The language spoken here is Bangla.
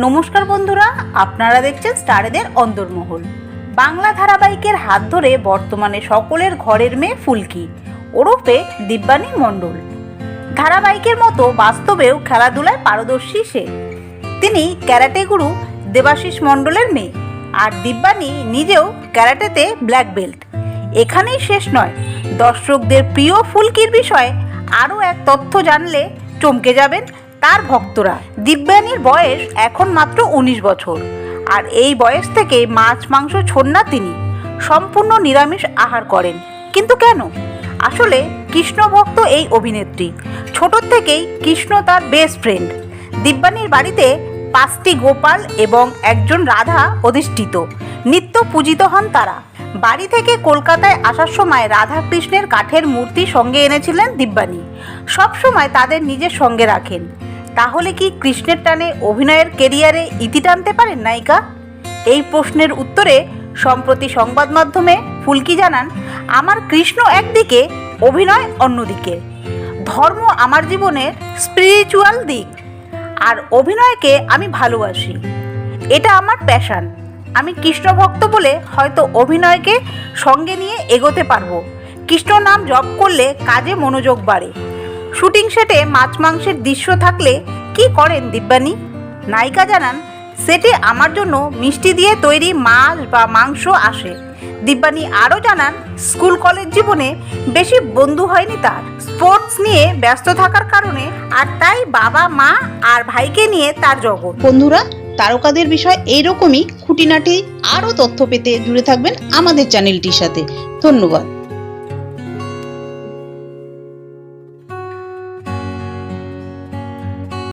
নমস্কার বন্ধুরা, আপনারা দেখছেন স্টারেদের অন্দরমহল বাংলা ধারাবাহিকের হাত ধরে বর্তমানে সকলের ঘরের মেয়ে ফুলকি, ওরফে দিব্যানী মণ্ডল। ধারাবাহিকের মতো বাস্তবেও খেলাধুলায় পারদর্শী সে। তিনি ক্যারাটে গুরু দেবাশিস মণ্ডলের মেয়ে, আর দিব্যানী নিজেও ক্যারাটেতে ব্ল্যাক বেল্ট। এখানেই শেষ নয়, দর্শকদের প্রিয় ফুলকির বিষয়ে আরও এক তথ্য জানলে চমকে যাবেন তার ভক্তরা। দিব্যানীর বয়স এখন মাত্র উনিশ বছর। আর এই বয়স থেকে মাছ, মাংস ছোন না তিনি। সম্পূর্ণ নিরামিষ আহার করেন। কিন্তু কেন? আসলে কৃষ্ণ ভক্ত এই অভিনেত্রী। ছোট থেকেই কৃষ্ণ তার বেস্ট ফ্রেন্ড দিব্যানীর বাড়িতে পাঁচটি গোপাল এবং একজন রাধা অধিষ্ঠিত। নিত্য পূজিত হন তারা। বাড়ি থেকে কলকাতায় আসার সময় রাধা কৃষ্ণের কাঠের মূর্তি সঙ্গে এনেছিলেন দিব্যানী। সবসময় তাদের নিজের সঙ্গে রাখেন। তাহলে কি কৃষ্ণের টানে অভিনয়ের কেরিয়ারে ইতি টানতে পারেন নায়িকা? এই প্রশ্নের উত্তরে সম্প্রতি সংবাদ মাধ্যমে ফুলকি জানান, আমার কৃষ্ণ একদিকে, অভিনয় অন্যদিকে। ধর্ম আমার জীবনের স্পিরিচুয়াল দিক। আর অভিনয়কে আমি ভালোবাসি। এটা আমার প্যাশান আমি কৃষ্ণ ভক্ত বলে হয়তো অভিনয়কে সঙ্গে নিয়ে এগোতে পারব। কৃষ্ণ নাম জপ করলে কাজে মনোযোগ বাড়ে। শুটিং সেটে মাছ মাংসের দৃশ্য থাকলে কি করেন দিব্যানী? নায়িকা জানান, সেটে আমার জন্য মিষ্টি দিয়ে তৈরি মাছ বা মাংস আসে। দিব্যানী আরও জানান, স্কুল কলেজ জীবনে বেশি বন্ধু হয়নি তার। স্পোর্টস নিয়ে ব্যস্ত থাকার কারণে আর তাই বাবা, মা আর ভাইকে নিয়ে তার জগৎ। বন্ধুরা, তারকাদের বিষয় এইরকমই। খুঁটিনাটি আরও তথ্য পেতে জুড়ে থাকবেন আমাদের চ্যানেলটির সাথে। ধন্যবাদ।